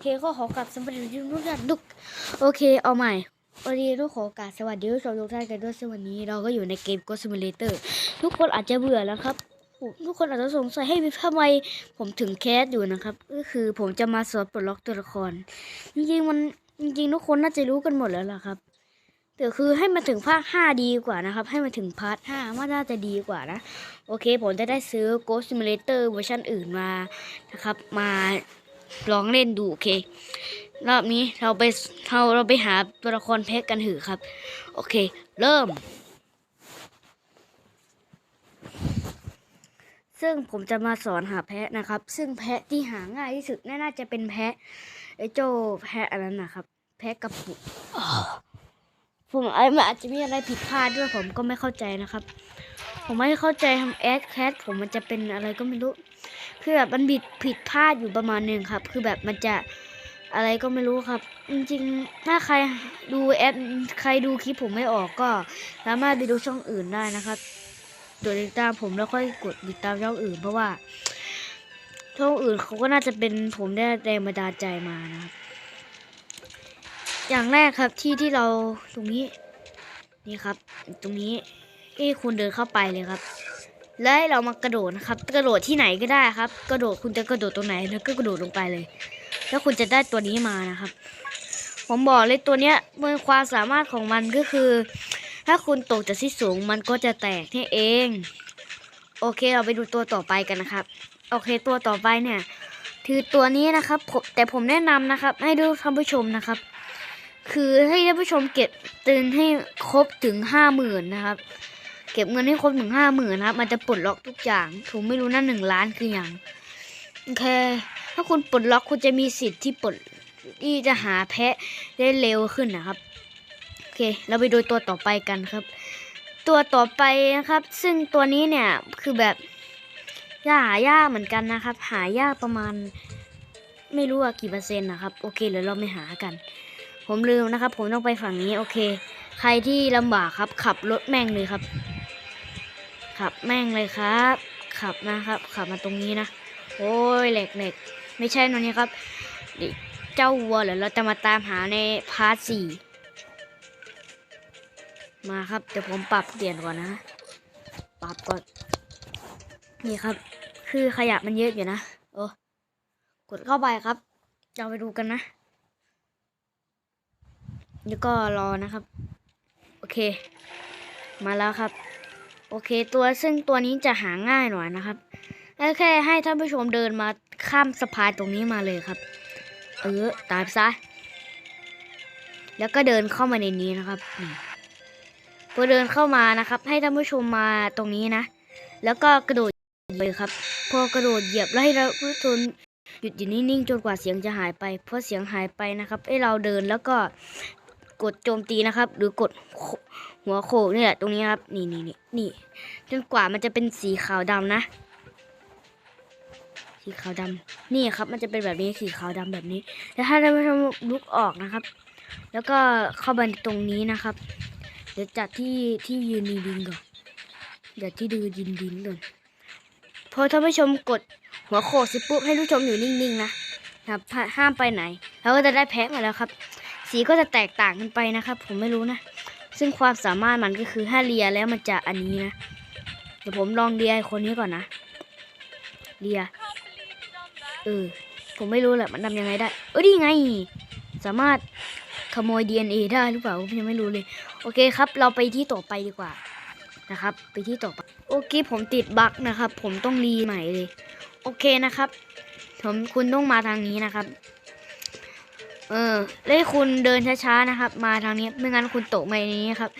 เคก็ขอกลับสวัสดีทุกท่านทุกโอเคเอาใหม่วันนี้ต้องขอกาบสวัสดีทุกท่านทุกท่านกันด้วยซึ่งวันนี้เราก็อยู่ในเกม Ghost Simulator ทุกคนอาจจะเบื่อแล้วครับ ทุกคนอาจจะสงสัยให้ทำไมผมถึงแคสอยู่นะครับ ก็คือผมจะมาสอนปลดล็อกตัวละคร จริงๆมันจริงๆทุกคนน่าจะรู้กันหมดแล้วล่ะครับแต่คือให้มาถึงภาค 5 ดีกว่านะครับ ให้มาถึงพาร์ท5มันน่าจะดีกว่านะ โอเค ผมจะได้ซื้อ Ghost Simulator เวอร์ชันอื่นมานะครับ มา ลองเล่นดูโอเค รอบนี้เราไปเราเราไปหาตัวละครแพ็กกันเถอะครับ โอเค เริ่ม ซึ่งผมจะมาสอนหาแพะนะครับ ซึ่งแพะที่หาง่ายที่สุดน่าจะเป็นแพะไอ้โจแพะอันนั้นนะครับ แพะกระปุกผมไอ้มันอาจจะมีอะไรผิดพลาดด้วยผมก็ไม่เข้าใจนะครับ ผมไม่เข้าใจทำแอดแคทผมมันจะเป็นอะไรก็ไม่รู้ คือแบบมันผิดผิดพลาดอยู่ประมาณหนึ่งครับ คือแบบมันจะอะไรก็ไม่รู้ครับ จริงๆ ถ้าใครดูแอดใครดูคลิปผมไม่ออกก็ สามารถไปดูช่องอื่นได้นะครับกดติดตามผมแล้วค่อยกดติดตามช่องอื่น เพราะว่าช่องอื่นเขาก็น่าจะเป็นผมได้แรงบันดาลใจมานะครับอย่างแรกครับที่ที่เราตรงนี้ นี่ครับ ตรงนี้เอ้คุณเดินเข้าไปเลยครับ แล้วให้เรามากระโดดนะครับ กระโดดที่ไหนก็ได้ครับ กระโดดคุณจะกระโดดตรงไหนแล้วก็กระโดดลงไปเลย แล้วคุณจะได้ตัวนี้มานะครับ ผมบอกเลยตัวเนี้ยมันความสามารถของมันก็คือ ถ้าคุณตกจากที่สูงมันก็จะแตกนี่เอง โอเคเราไปดูตัวต่อไปกันนะครับ โอเคตัวต่อไปเนี่ยคือตัวนี้นะครับผมแต่ผมแนะนำนะครับ ให้ดูท่านผู้ชมนะครับ คือให้ท่านผู้ชมเก็บตืนให้ครบถึงห้าหมื่นนะครับ เก็บเงินให้ครบถึงห้าหมื่นนะครับ มันจะปลดล็อกทุกอย่างผมไม่รู้นะหนึ่งล้านคืออย่างโอเค ถ้าคุณปลดล็อกคุณจะมีสิทธิ์ที่ปลดที่จะหาแพะได้เร็วขึ้นนะครับโอเค เราไปดูตัวต่อไปกันครับ ตัวต่อไปนะครับ ซึ่งตัวนี้เนี่ยคือแบบยากหายากเหมือนกันนะครับ หายากประมาณ ไม่รู้ว่ากี่เปอร์เซ็นต์นะครับ โอเคเดี๋ยวเราไปหากัน ผมลืมนะครับ ผมต้องไปฝั่งนี้โอเค ใครที่ลำบากครับ ขับรถแม่งเลยครับ ขับแม่งเลยครับ ขับนะครับ ขับมาตรงนี้นะ โอ้ยเหล็กเหล็กไม่ใช่นนนี้ครับเจ้าวัวเดี๋ยวเราจะมาตามหาในพาร์ทสี่มาครับเดี๋ยวผมปรับเปลี่ยนก่อนนะ ปรับก่อน นี่ครับ คือขยะมันเยอะอยู่นะโอ้กดเข้าไปครับเราไปดูกันนะแล้วก็รอนะครับ โอเค มาแล้วครับ โอเค ตัวซึ่งตัวนี้จะหาง่ายหน่อยนะครับแค่ให้ท่านผู้ชมเดินมาข้ามสะพานตรงนี้มาเลยครับ เออตามซะแล้วก็เดินเข้ามาในนี้นะครับนี่พอเดินเข้ามานะครับ ให้ท่านผู้ชมมาตรงนี้นะ แล้วก็กระโดดเลยครับ พอกระโดดเหยียบแล้วให้เราผู้ชมหยุดอยู่นิ่งๆจนกว่าเสียงจะหายไปพอเสียงหายไปนะครับ ให้เราเดินแล้วก็กดโจมตีนะครับ หรือกด หัวโขกนี่แหละตรงนี้ครับนี่นี่นี่นี่จนกว่ามันจะเป็นสีขาวดำนะ สีขาวดำนี่ครับ มันจะเป็นแบบนี้สีขาวดำแบบนี้ แล้วถ้าเราทำลุกออกนะครับ แล้วก็เข้าไปตรงนี้นะครับ เดี๋ยวจัดที่ที่ยืนดินก่อนเดี๋ยวที่ดูดินดินก่อนพอท่านผู้ชมกดหัวโขกสิปุ๊บให้ผู้ชมอยู่นิ่งๆนะครับห้ามไปไหนแล้วก็จะได้แพ็คมาแล้วครับ สีก็จะแตกต่างกันไปนะครับ ผมไม่รู้นะ ซึ่งความสามารถมันก็คือถ้าเลียแล้วมันจะอันนี้นะเดี๋ยวผมลองเลียคนนี้ก่อนนะเลียเออผมไม่รู้แหละมันทำยังไงได้ เออดีไง สามารถขโมย DNA ได้หรือเปล่าผมยังไม่รู้เลย โอเคครับ เราไปที่ต่อไปดีกว่านะครับ ไปที่ต่อไปโอเคผมติดบั๊กนะครับ ผมต้องรีใหม่เลย โอเคนะครับ ผมคุณต้องมาทางนี้นะครับ เออแล้วให้คุณเดินช้าๆนะครับ มาทางนี้ไม่งั้นคุณตกมาในนี้ครับ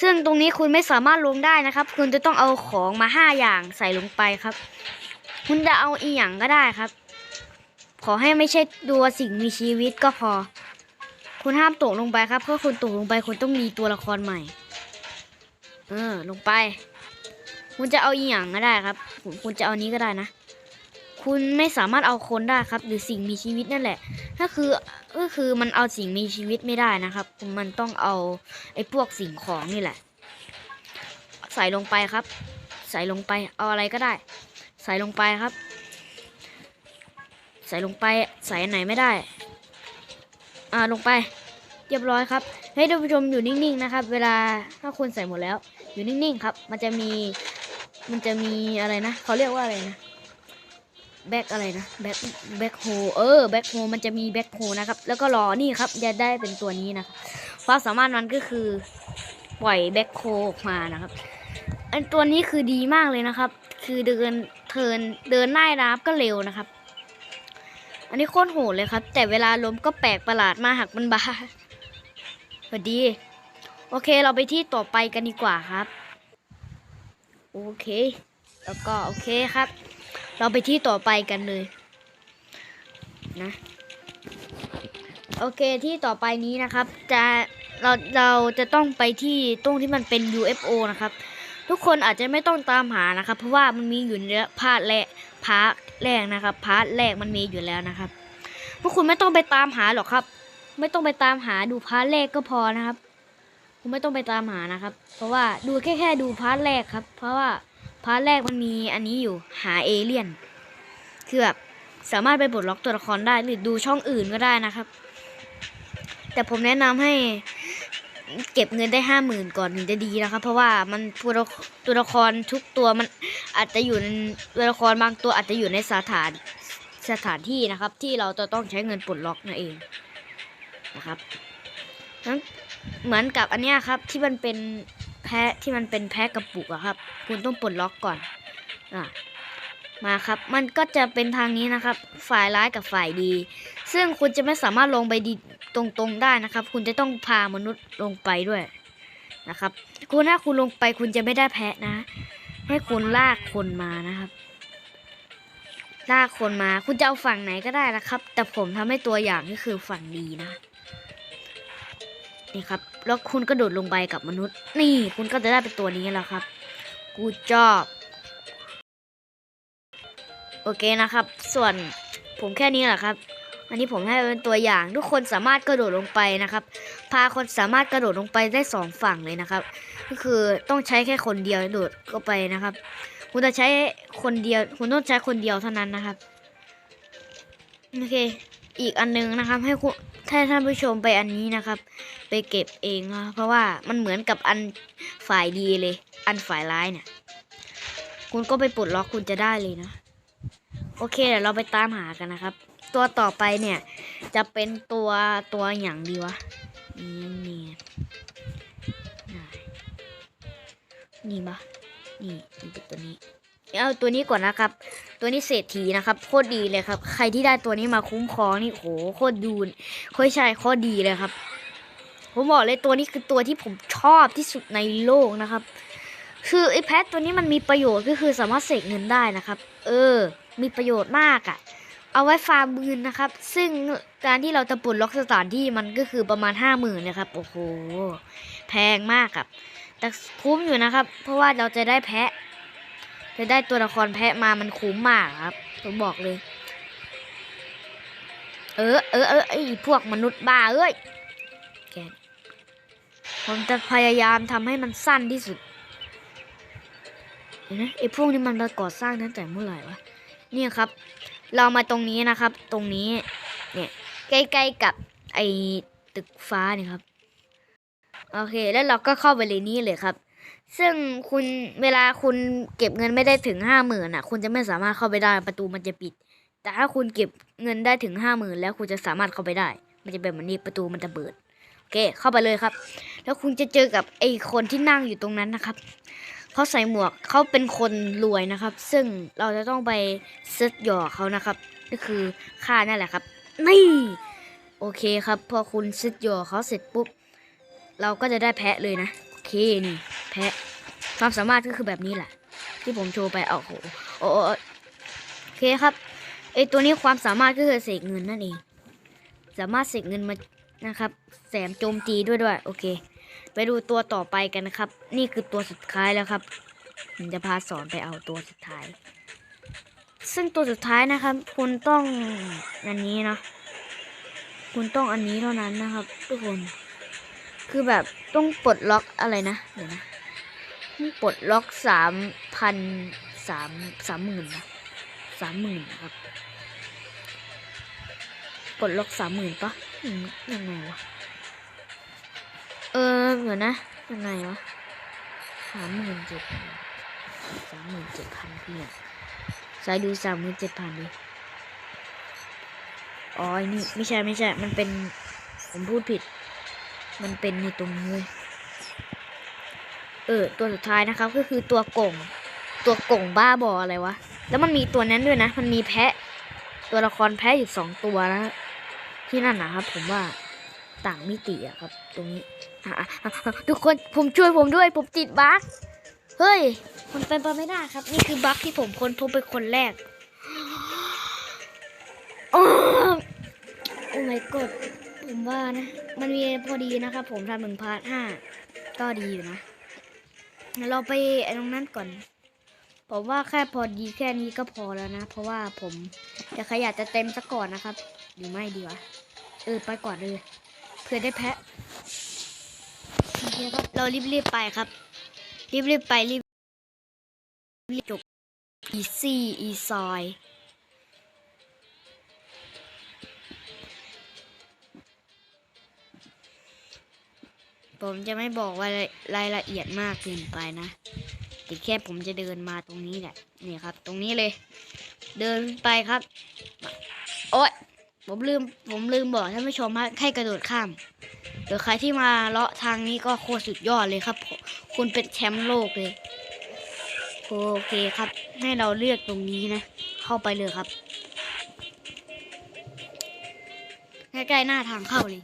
ซึ่งตรงนี้คุณไม่สามารถลงได้นะครับ คุณจะต้องเอาของมาห้าอย่างใส่ลงไปครับ คุณจะเอาอีหยังก็ได้ครับ ขอให้ไม่ใช่ตัวสิ่งมีชีวิตก็พอ คุณห้ามตกลงไปครับเพราะคุณตกลงไปคุณต้องมีตัวละครใหม่ เออ ลงไป คุณจะเอาอีหยังก็ได้ครับ คุณจะเอานี้ก็ได้นะ คุณไม่สามารถเอาคนได้ครับ หรือสิ่งมีชีวิตนั่นแหละถ้าคือก็คือมันเอาสิ่งมีชีวิตไม่ได้นะครับ มันต้องเอาไอ้พวกสิ่งของนี่แหละ ใส่ลงไปครับ ใส่ลงไปเอาอะไรก็ได้ ใส่ลงไปครับ ใส่ลงไปใส่ไหนไม่ได้ อ่าลงไป เรียบร้อยครับให้ท่านผู้ชมอยู่นิ่งๆนะครับ เวลาถ้าคุณใส่หมดแล้ว อยู่นิ่งๆครับ มันจะมีมันจะมีอะไรนะเขาเรียกว่าอะไรนะ แบ็กอะไรนะแบ็กแบ็กโฮเออแบ็กโฮมันจะมีแบ็กโฮนะครับ แล้วก็รอนี่ครับจะได้เป็นตัวนี้นะครับความสามารถมันก็คือปล่อยแบ็คโคออกมานะครับ อันตัวนี้คือดีมากเลยนะครับ คือเดินเทินเดินหน้าน้ำก็เร็วนะครับ อันนี้โคตรโหดเลยครับ แต่เวลาล้มก็แปลกประหลาดมากหักมันบาสวัสดี โอเคเราไปที่ต่อไปกันดีกว่าครับ โอเค แล้วก็โอเคครับ เราไปที่ต่อไปกันเลย นะ โอเคที่ต่อไปนี้นะครับ จะเราเราจะต้องไปที่ตรงที่มันเป็น UFO นะครับ ทุกคนอาจจะไม่ต้องตามหานะครับ เพราะว่ามันมีอยู่ในพาร์ทแรกพาร์ทแรกนะครับพาร์ทแรกมันมีอยู่แล้วนะครับพวกคุณไม่ต้องไปตามหาหรอกครับ ไม่ต้องไปตามหาดูพาร์ทแรกก็พอนะครับ คุณไม่ต้องไปตามหานะครับ เพราะว่าดูแค่แค่ดูพาร์ทแรกครับ เพราะว่า พาร์ทแรกมันมีอันนี้อยู่หาเอเลี่ยน คือแบบสามารถไปปลดล็อกตัวละครได้หรือดูช่องอื่นก็ได้นะครับ แต่ผมแนะนำให้เก็บเงินได้ห้าหมื่นก่อนถึงจะดีนะครับ เพราะว่ามันตัวตัวละครทุกตัวมันอาจจะอยู่ในตัวละครบางตัวอาจจะอยู่ในสถานสถานที่นะครับ ที่เราจะต้องใช้เงินปลดล็อกนั่นเองนะครับนั้นเหมือนกับอันเนี้ยครับที่มันเป็น แพ้ที่มันเป็นแพ้กระปุกอะครับ คุณต้องปลดล็อกก่อนอะมาครับ มันก็จะเป็นทางนี้นะครับ ฝ่ายร้ายกับฝ่ายดี ซึ่งคุณจะไม่สามารถลงไปดีตรงๆได้นะครับ คุณจะต้องพามนุษย์ลงไปด้วยนะครับ คุณถ้าคุณลงไปคุณจะไม่ได้แพะนะ ให้คุณลากคนมานะครับ ลากคนมา คุณจะเอาฝั่งไหนก็ได้นะครับ แต่ผมทำให้ตัวอย่างก็คือฝั่งดีนะ นี่ครับ แล้วคุณก็โดดลงไปกับมนุษย์ นี่คุณก็จะได้เป็นตัวนี้แล้วครับ กูจอบโอเคนะครับ ส่วนผมแค่นี้แหละครับ อันนี้ผมให้เป็นตัวอย่าง ทุกคนสามารถกระโดดลงไปนะครับ พาคนสามารถกระโดดลงไปได้สองฝั่งเลยนะครับ ก็คือต้องใช้แค่คนเดียวโดดก็ไปนะครับ คุณจะใช้คนเดียว คุณต้องใช้คนเดียวเท่านั้นนะครับ โอเค อีกอันนึงนะครับ ให้คุณถ้าท่านผู้ชมไปอันนี้นะครับ ไปเก็บเองนะเพราะว่ามันเหมือนกับอันฝ่ายดีเลย อันฝ่ายร้ายเนี่ย คุณก็ไปปลดล็อกคุณจะได้เลยนะ โอเคเดี๋ยวเราไปตามหากันนะครับ ตัวต่อไปเนี่ย จะเป็นตัวตัวอย่างดีวะนี่นี่นี่ปะนี่เป็นตัวนี้ เอาตัวนี้ก่อนนะครับ ตัวนี้เศรษฐีนะครับโคตรดีเลยครับ ใครที่ได้ตัวนี้มาคุ้มครองนี่โหโคตรดูโคตรใช่โคตรดีเลยครับ ผมบอกเลยตัวนี้คือตัวที่ผมชอบที่สุดในโลกนะครับ คือไอ้แพทตัวนี้มันมีประโยชน์ก็คือสามารถเสกเงินได้นะครับ เออ มีประโยชน์มากอะ่ะ เอาไว้ฟาร์มเงินนะครับ ซึ่งการที่เราจะปลดล็อกสถานที่มันก็คือประมาณห้าหมื่นนะครับโอ้โหแพงมากครับ แต่คุ้มอยู่นะครับ เพราะว่าเราจะได้แพะ จะได้ตัวละครแพะมามันคุ้มมากครับผมบอกเลย เออเออเออไอพวกมนุษย์บ้าเอ้ยแกผมจะพยายามทำให้มันสั้นที่สุดเห็นไหมไอพวกนี้มันมาก่อสร้างตั้งแต่เมื่อไหร่วะเนี่ยครับ เรามาตรงนี้นะครับ ตรงนี้ เนี่ยใกล้ๆกับไอตึกฟ้าเนี่ยครับ โอเค แล้วเราก็เข้าไปเลยนี้เลยครับ ซึ่งคุณเวลาคุณเก็บเงินไม่ได้ถึงห้าหมื่นอะ คุณจะไม่สามารถเข้าไปได้ประตูมันจะปิด แต่ถ้าคุณเก็บเงินได้ถึงห้าหมื่นแล้วคุณจะสามารถเข้าไปได้ มันจะเป็นแบบนี้ประตูมันจะเปิดโอเค เข้าไปเลยครับ แล้วคุณจะเจอกับไอ้คนที่นั่งอยู่ตรงนั้นนะครับเขาใส่หมวกเขาเป็นคนรวยนะครับ ซึ่งเราจะต้องไปเซิร์ชหยอกเขานะครับ ก็คือค่านั่นแหละครับ นี่โอเคครับ พอคุณเซิร์ชหยอกเขาเสร็จปุ๊บ เราก็จะได้แพะเลยนะ เคนี่แพะความสามารถก็คือแบบนี้แหละ ที่ผมโชว์ไปเอาโหโอ้โอ้โอ้โอเคครับไอตัวนี้ความสามารถก็คือเสกเงินนั่นเอง สามารถเสกเงินมานะครับแสมโจมตีด้วยด้วย โอเค ไปดูตัวต่อไปกันนะครับ นี่คือตัวสุดท้ายแล้วครับผมจะพาสอนไปเอาตัวสุดท้าย ซึ่งตัวสุดท้ายนะครับ คุณต้องอันนี้นะคุณต้องอันนี้เท่านั้นนะครับ ทุกคน คือแบบต้องปลดล็อกอะไรนะเดี๋ยวนะต้องปลดล็อกสามพันสามสามหมื่นนะสามหมื่นครับปลดล็อกสามหมื่นปะยังไงวะเออเดี๋ยวนะยังไงวะสามหมื่นเจ็ดพันสามหมื่นเจ็ดพันเพี่อะสายดูสามหมื่นเจ็ดพันดิอ๋อไอ้นี่ไม่ใช่ไม่ใช่ มันเป็น ผมพูดผิด มันเป็นในตรงนี้เลยเออ ตัวสุดท้ายนะครับ ก็คือตัวก่ง ตัวก่งบ้าบออะไรวะ แล้วมันมีตัวนั้นด้วยนะ มันมีแพะ ตัวละครแพะอยู่สองตัวนะที่นั่นนะครับ ผมว่าต่างมิติอะครับ ตรงนี้ทุกคนผมช่วยผมด้วย ผมติดบั๊กเฮ้ย มันเป็นไปไม่ได้ครับ นี่คือบั๊กที่ผมค้นพบเป็นคนแรกอ้าวโอ้ my god ผมว่านะ มันมีพอดีนะครับ ผมทำหนึ่งพาร์ทห้าก็ดีอยู่นะเราไปตรงนั้นก่อน ผมว่าแค่พอดีแค่นี้ก็พอแล้วนะ เพราะว่าผมจะขยะจะเต็มซะก่อนนะครับ หรือไม่ดีวะ เออไปก่อนเลย เพื่อได้แพะโอเคครับเรารีบๆไปครับ รีบๆไปรีบรีบจบอีซี่อีซอย ผมจะไม่บอกว่ารายละเอียดมากเกินไปนะแต่แค่ผมจะเดินมาตรงนี้แหละนี่ครับ ตรงนี้เลย เดินไปครับ โอ๊ยผมลืมผมลืมบอกท่านผู้ชมฮะให้กระโดดข้ามเดี๋ยวใครที่มาเลาะทางนี้ก็โคตรสุดยอดเลยครับ คุณเป็นแชมป์โลกเลยโอเคครับ ให้เราเลือกตรงนี้นะ เข้าไปเลยครับใกล้ๆหน้าทางเข้าเลย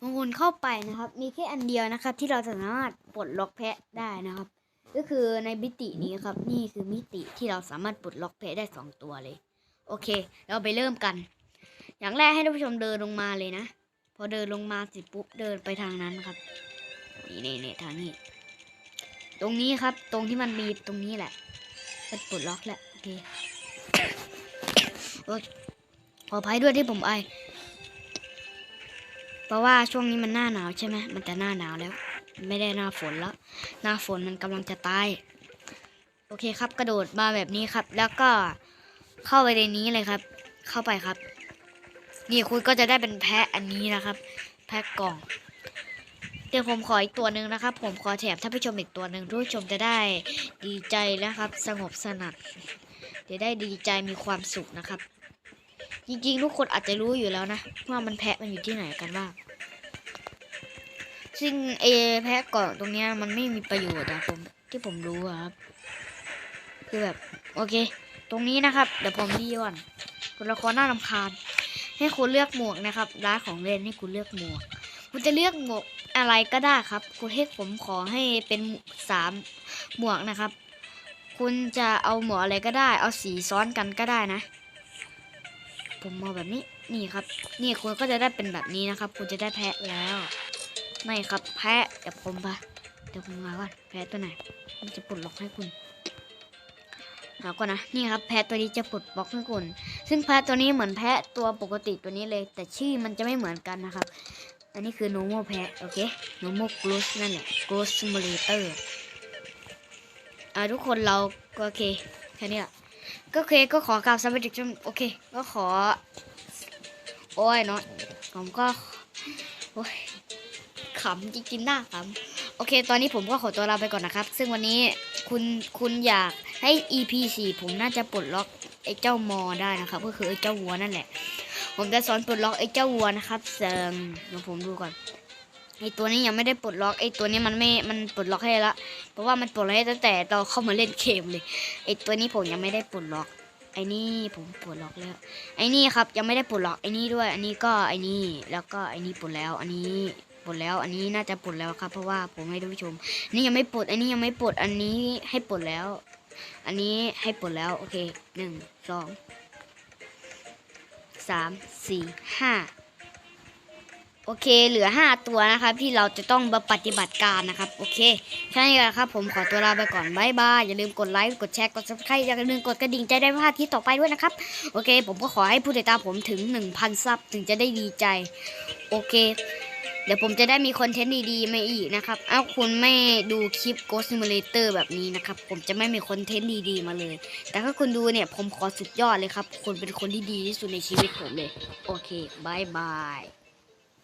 บางคนเข้าไปนะครับ มีแค่อันเดียวนะครับ ที่เราสามารถปลดล็อกแพะได้นะครับ ก็คือในมิตินี้ครับ นี่คือมิติที่เราสามารถปลดล็อกแพะได้สองตัวเลย โอเค เราไปเริ่มกัน อย่างแรกให้ท่านผู้ชมเดินลงมาเลยนะ พอเดินลงมาสร็จปุ๊บเดินไปทางนั้นครับ นี่นี่นี่ทางนี้ ตรงนี้ครับ ตรงที่มันมีตรงนี้แหละเป็นปลดล็อกแหละโอเคโอ๊ยขออภัยด้วยที่ผมไอ เพราะว่าช่วงนี้มันหน้าหนาวใช่ไหมมันจะหน้าหนาวแล้ว ไม่ได้หน้าฝนแล้ว หน้าฝนมันกำลังจะตาย โอเคครับ กระโดดมาแบบนี้ครับ แล้วก็เข้าไปในนี้เลยครับ เข้าไปครับ นี่คุณก็จะได้เป็นแพะอันนี้นะครับ แพะกล่อง เดี๋ยวผมขออีกตัวหนึ่งนะครับ ผมขอแถมท่านผู้ชมอีกตัวหนึ่งผู้ชมจะได้ดีใจนะครับ สงบสนัดเดี๋ยวได้ดีใจมีความสุขนะครับ จริงๆ ทุกคนอาจจะรู้อยู่แล้วนะว่ามันแพะมันอยู่ที่ไหนกันบ้างซึ่งเอแพะกล่องตรงเนี้ยมันไม่มีประโยชน์อะผมที่ผมรู้อะครับ คือแบบ โอเค ตรงนี้นะครับ เดี๋ยวผมดีก่อนตัวละครน่ารำคาญ ให้คุณเลือกหมวกนะครับร้านของเล่นให้คุณเลือกหมวก คุณจะเลือกหมวกอะไรก็ได้ครับ คุณให้ผมขอให้เป็นสามหมวกนะครับ คุณจะเอาหมวกอะไรก็ได้ เอาสีซ้อนกันก็ได้นะ ผมเอาแบบนี้นี่ครับ นี่คุณก็จะได้เป็นแบบนี้นะครับ คุณจะได้แพะแล้ว ไม่ครับแพะเดี๋ยวผมปะเดี๋ยวผมมาก่อนแพะตัวไหนมันจะปลดล็อกให้คุณหาก่อนนะนี่ครับแพะตัวนี้จะปลดบล็อกให้คุณ ซึ่งแพะตัวนี้เหมือนแพะตัวปกติตัวนี้เลย แต่ชื่อมันจะไม่เหมือนกันนะครับ อันนี้คือ normal แพะโอเค normal gross นั่นแหละ gross simulator อ่าทุกคนเราก็โอเคแค่นี้แหละ ก็โอเคก็ขอกล่าวสวัสดีชมโอเค ก็ขอ โอ้ยเนาะผมก็ โอ้ยขำจริงๆหน้าขำโอเค ตอนนี้ผมก็ขอตัวลาไปก่อนนะครับ ซึ่งวันนี้คุณคุณอยากให้ EP 4ผมน่าจะปลดล็อกไอ้เจ้ามอได้นะครับ ก็คือไอ้เจ้าวัวนั่นแหละ ผมจะสอนปลดล็อกไอ้เจ้าวัวนะครับเซิงเดี๋ยวผมดูก่อน ไอตัวนี้ยังไม่ได้ปลดล็อกไอตัวนี้มันไม่ มันปลดล็อกให้ละ เพราะว่ามันปลดล็อกให้ตั้งแต่ตอนเข้ามาเล่นเกมเลย ไอตัวนี้ผมยังไม่ได้ปลดล็อก ไอนี่ผมปลดล็อกแล้ว ไอนี่ครับยังไม่ได้ปลดล็อกไอนี่ด้วย อันนี้ก็ไอนี่ แล้วก็ไอนี่ปลดแล้ว อันนี้ปลดแล้ว อันนี้น่าจะปลดแล้วครับ เพราะว่าผมให้ท่านผู้ชมนนี้ยังไม่ปลด อันนี้ยังไม่ปลด อันนี้ให้ปลดแล้ว อันนี้ให้ปลดแล้ว โอเคหนึ่ง สอง สาม สี่ ห้า โอเค เหลือ 5 ตัวนะครับที่เราจะต้องมาปฏิบัติการนะครับ โอเคแค่นี้แหละครับ ผมขอตัวลาไปก่อนบายบายอย่าลืมกดไลค์กดแชร์กด subscribe อย่าลืมกดกระดิ่งใจได้ไม่พลาดที่ต่อไปด้วยนะครับ โอเค ผมก็ขอให้ผู้ติดตามผมถึง 1,000 ซับถึงจะได้ดีใจ โอเค เดี๋ยวผมจะได้มีคอนเทนต์ดีๆมาอีกนะครับเอ้าคุณไม่ดูคลิป Ghost Simulator แบบนี้นะครับ ผมจะไม่มีคอนเทนต์ดีๆมาเลย แต่ถ้าคุณดูเนี่ยผมขอสุดยอดเลยครับคุณเป็นคนที่ดีที่สุดในชีวิตผมเลย โอเคบายบาย